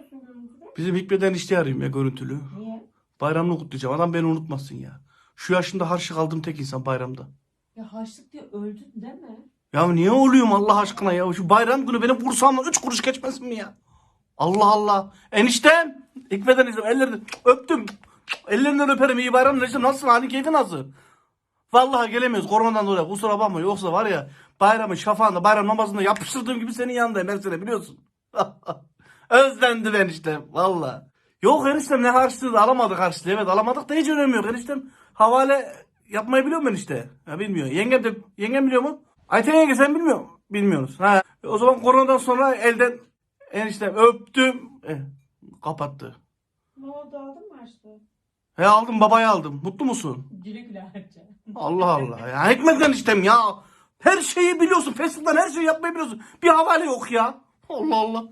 arıyorsun görüntülü? Bizim Hikmet'ten işte arayayım ya görüntülü. Niye? Bayramını kutlayacağım. Adam beni unutmasın ya. Şu yaşında harçlık aldığım tek insan bayramda. Ya harçlık diye öldün deme. Ya niye oluyorum Allah aşkına ya? Şu bayram günü benim kursağımdan üç kuruş geçmesin mi ya? Allah Allah. Eniştem. Hikmet'ten izledim. Ellerini öptüm. Ellerinden öperim. iyi bayram eniştem. Nasılsın? Hani keyfin nasıl? Vallahi gelemiyoruz koronadan dolayı. Kusura bakma. Yoksa var ya bayramın şafağında bayram namazında yapıştırdığım gibi senin yanındayım her sene biliyorsun. Özlendi eniştem. Vallahi. Yok eniştem ne harçlığı da alamadık harçlığı. Evet alamadık da hiç önemi yok eniştem. Havale yapmayı biliyor musun enişte? Ha bilmiyor. Yengem de yengem biliyor mu? Ayten yenge sen bilmiyor musun? Bilmiyorsunuz. Ha. O zaman koronadan sonra elden eniştem öptüm. Eh, kapattı. Ne oldu aldın mı harçlığı? He aldım babayı aldım. Mutlu musun? Güle güle harca. Allah Allah ya. Hikmetten istem ya. Her şeyi biliyorsun. Facebook'tan her şeyi yapmayı biliyorsun. Bir havale yok ya. Allah Allah.